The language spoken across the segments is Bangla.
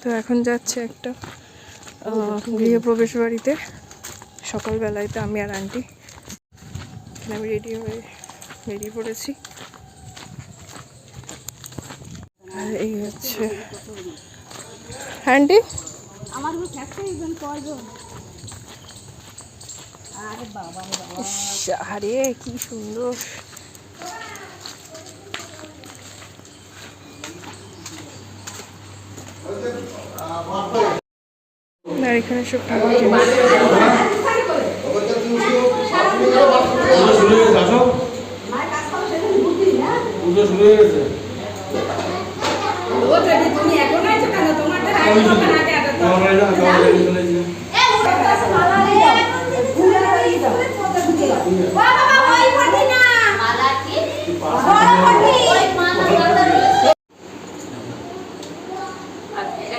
তো এখন যাচ্ছে একটা গৃহপ্রবেশ বাড়িতে। সকালবেলায় তো আমি আর আন্টি, এখানে আমি রেডি হয়ে, বেরিয়ে পড়েছি। আর এই হচ্ছে, আন্টি? আরে, কি সুন্দর। আর এখানে সব ঠাকুর জিনিস পুজো শুরু হয়ে গেছে তুমি এখন আছো কেন তোমারটা আগে তখন আগে আগে তো আমার বাড়ি না, আমার বাড়ি চলে এসেছে। এই নে, নে, এই যে, এই। এখন বুঝিয়েছে এই যে। এই, এটা নি।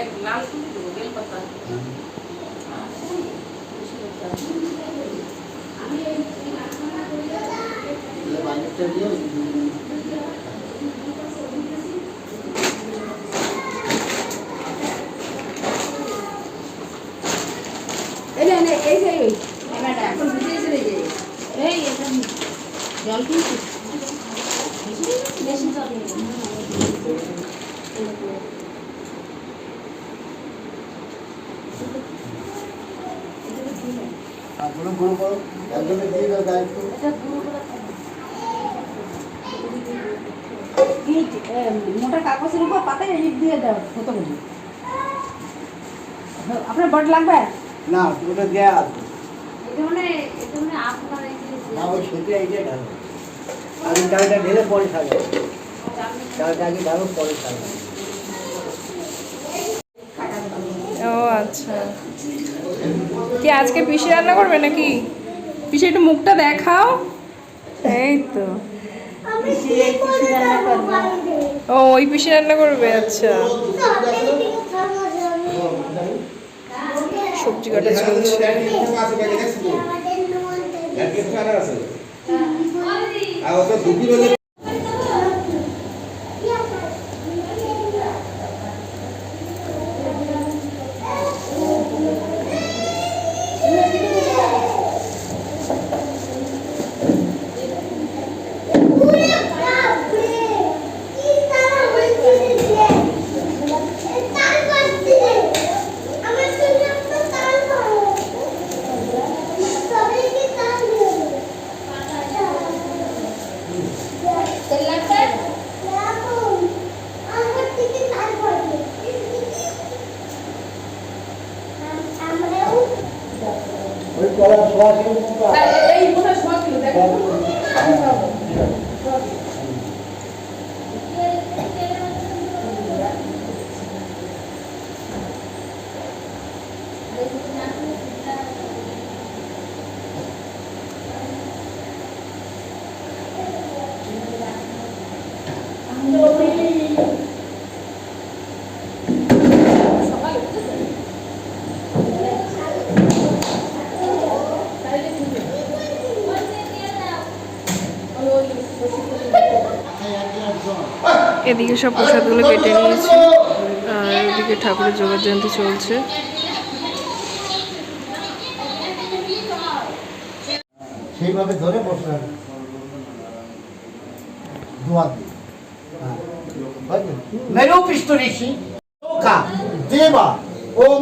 জল কিন্তু বেশি জল নেই। আর গুলো গুলো করো। একজনে দিয়ে দাও দায়িত্ব। মোটা কাগজের উপর পাতায় ইট দিয়ে দাও কত করে আপনার বট লাগবে? না ওটা দেয়া আছে। মানে এটা মানে আপনার এই যে না ওই সেটা এইটাই ঢালো। আমি চালটা ঢেলে পরে সাজাবো চালটা আগে ঢালো পরে সাজাবো ও আচ্ছা। কি আজকে পিসি রান্না করবে নাকি? পিসি একটু মুখটা দেখাও। এই তো। ও ওই পিসি রান্না করবে আচ্ছা। সবজি কাটা চলছে। এই মনে হয় ছিল, দেখো। এদিকে সব প্রসাদগুলো কেটে নিয়েছি। আর এদিকে ঠাকুরের যোগার জয়ন্তী চলছে। সেইভাবে ধরে বসে থাকবে দুয়ার দিয়ে। হ্যাঁ। ঋষি। লোকা দেবা। ওম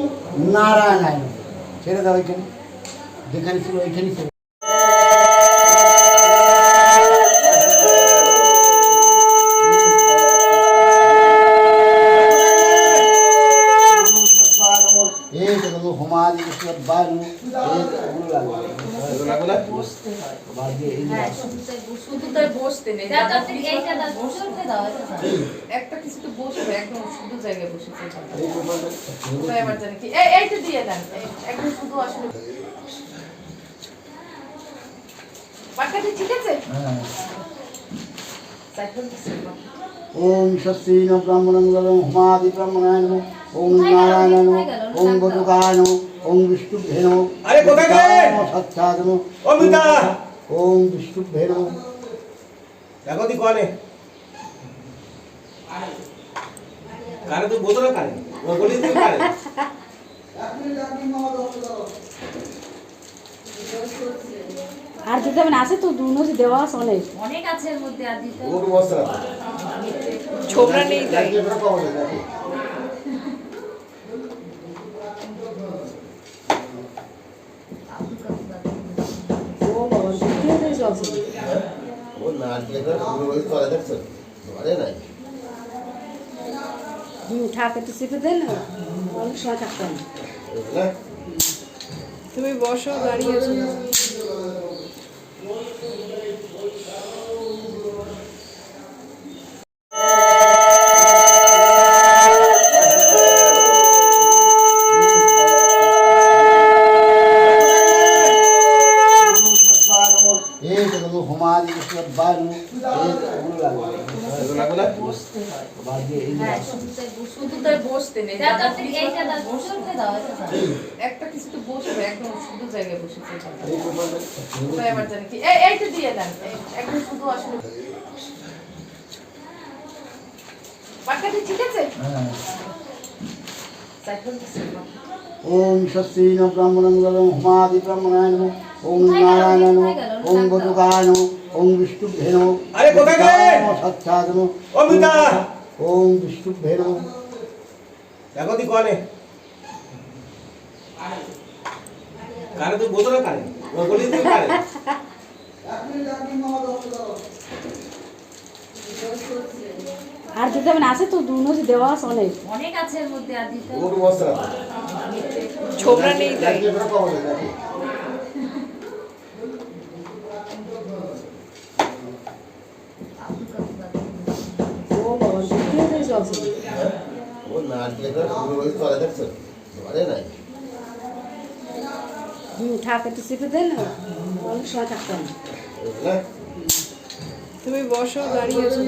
নারায়ণায় নমঃ। ছেড়ে দাও ওইখানে যেখানে ছিল ওইখানে ছিল। এই যে শুধু তাই বসতে নেই দাও, দাও, এইটা দাও, চলতে দাও, এটা দাও। একটা কিছু তো বসবে একদম শুধু জায়গায় বসেছে এই ব্যাপারটা ওটাই আবার জানি কি এইটা দিয়ে দেন। একদম শুধু আসলে বাটকাটি ঠিক আছে? হ্যাঁ। ওম স্বস্তিন ব্রাহ্মণং গলং হুমাদি ব্রাহ্মণায় নমঃ। ওম নারায়ণায় নমঃ। ওম বটুকায় নমঃ। ওম বিষ্ণুভ্যে নমঃ। আরে কোথায় গেলে? সচ্ছাদ নমঃ। ও ওম বিষ্ণুভ্যে নমঃ দেখো দি কনে। কারে তুই বোঝো না কারে ও বলি তুই কারে আর দিতে হবে না আছে তো দুনো দেওয়া আছে অনেক অনেক আছে এর মধ্যে আর দিতে ওকে বস্তা ছোবরা নেই তাই। ঠাক তো চেপে দেন না অনেক সময় থাকতাম তুমি বসো দাঁড়িয়ে বসতে নেই। একটা কিছু তো বসবে একদম শুধু জায়গায় বসেছে ওটাই আবার জানি কি এইটা দিয়ে দেন। একদম শুধু আসলে বাক্যাটি ঠিক আছে। সাইকেল দিছে ওম স্বস্তিন ব্রাহ্মণং গলং হুমাদি ব্রাহ্মণায় নমঃ ওম নারায়ণায় নমঃ ওম বটুকায় নমঃ ওম বিষ্ণুভ্যে নমঃ আরে কোথায় গেলে? সচ্ছাদ নমঃ ওম বিষ্ণুভ্যে নমঃ দেখো তুই কনে। কারে তুই বোঝো না কারে ও বলি তুই কারে আর দিতে হবে না আছে তো দুনো দেওয়া আছে অনেক। অনেক আছে এর মধ্যে আর দিতে ছোবরা নেই তাই। এটা পাবো না ও বাবা দিতে নাই ঠাক একটু দেন অনেক সময় থাকতাম তুমি বসো দাঁড়িয়ে আছো।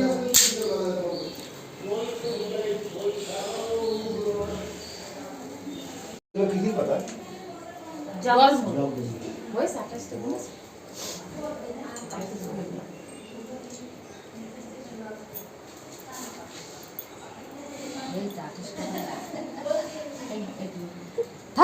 কি কি কথা জল হয়েছে আঠাশটা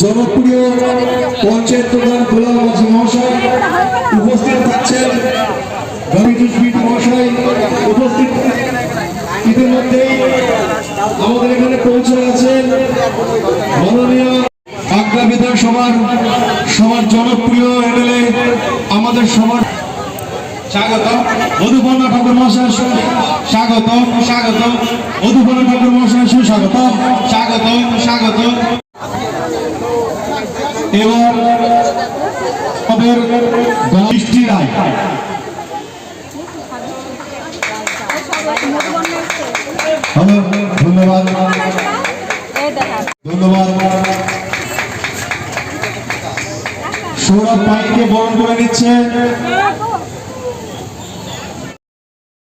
জনপ্রিয় পঞ্চায়েত প্রধান গোলাম মাঝি মহাশয় উপস্থিত থাকছেন। কমিটি মহাশয় উপস্থিত ইতিমধ্যেই আমাদের এখানে পৌঁছে গেছেন। মাননীয় বাগদা বিধানসভার সবার জনপ্রিয় এমএলএ আমাদের সবার স্বাগত মধুপর্ণা ঠাকুর মহাশয় স্বাগত স্বাগত মধুপর্ণা ঠাকুর মহাশয় সুস্বাগত স্বাগত স্বাগত আমাদের বৃষ্টি রায়। ধন্যবাদ। ধন্যবাদ। সৌরভ পাইককে বরণ করে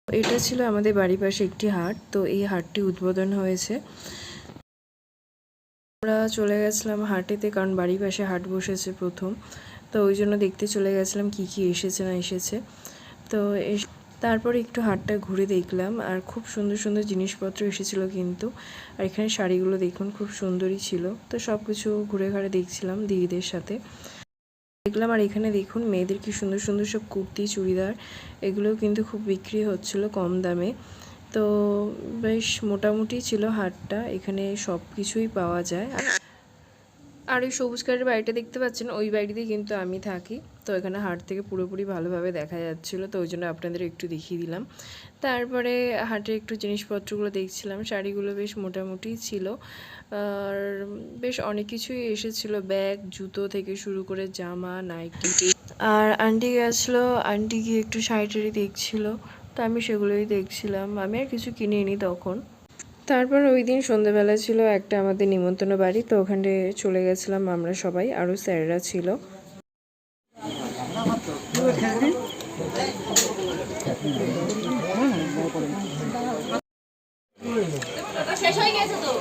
এটা ছিল আমাদের বাড়ির পাশে একটি হাট, তো এই হাটটি উদ্বোধন হয়েছে। আমরা চলে গেছিলাম হাটেতে, কারণ বাড়ির পাশে হাট বসেছে প্রথম। তো ওই জন্য দেখতে চলে গেছিলাম কি কি এসেছে না এসেছে। তো তারপরে একটু হাটটা ঘুরে দেখলাম, আর খুব সুন্দর সুন্দর জিনিসপত্র এসেছিল কিন্তু। আর এখানে শাড়িগুলো দেখুন, খুব সুন্দরই ছিল। তো সব কিছু ঘুরে ঘাড়ে দেখছিলাম দিদিদের সাথে। দেখলাম, আর এখানে দেখুন মেয়েদের কি সুন্দর সুন্দর সব কুর্তি, চুড়িদার, এগুলোও কিন্তু খুব বিক্রি হচ্ছিল কম দামে। তো বেশ মোটামুটি ছিল হাটটা এখানে সব কিছুই পাওয়া যায়। আর ওই সবুজ কালারের বাড়িটা দেখতে পাচ্ছেন ওই বাড়িতেই কিন্তু আমি থাকি। তো এখানে হাট থেকে পুরোপুরি ভালোভাবে দেখা যাচ্ছিল তো ওই জন্য আপনাদের একটু দেখিয়ে দিলাম। তারপরে হাটে একটু জিনিসপত্রগুলো দেখছিলাম শাড়িগুলো বেশ মোটামুটি ছিল। আর বেশ অনেক কিছুই এসেছিল ব্যাগ জুতো থেকে শুরু করে জামা নাইটি। আর আন্টি গেছিল আন্টি গিয়ে একটু শাড়ি টাড়ি দেখছিলো। তো আমি সেগুলোই দেখছিলাম। আমি আর কিছু কিনিনি তখন। তারপর ওই দিন সন্ধ্যেবেলা ছিল একটা আমাদের নিমন্ত্রণ বাড়ি তো ওখানে চলে গেছিলাম আমরা সবাই আরও স্যাররা ছিল। শেষ হয়ে গেছে তো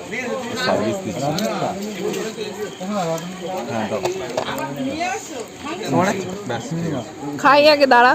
খাই আগে দাঁড়া।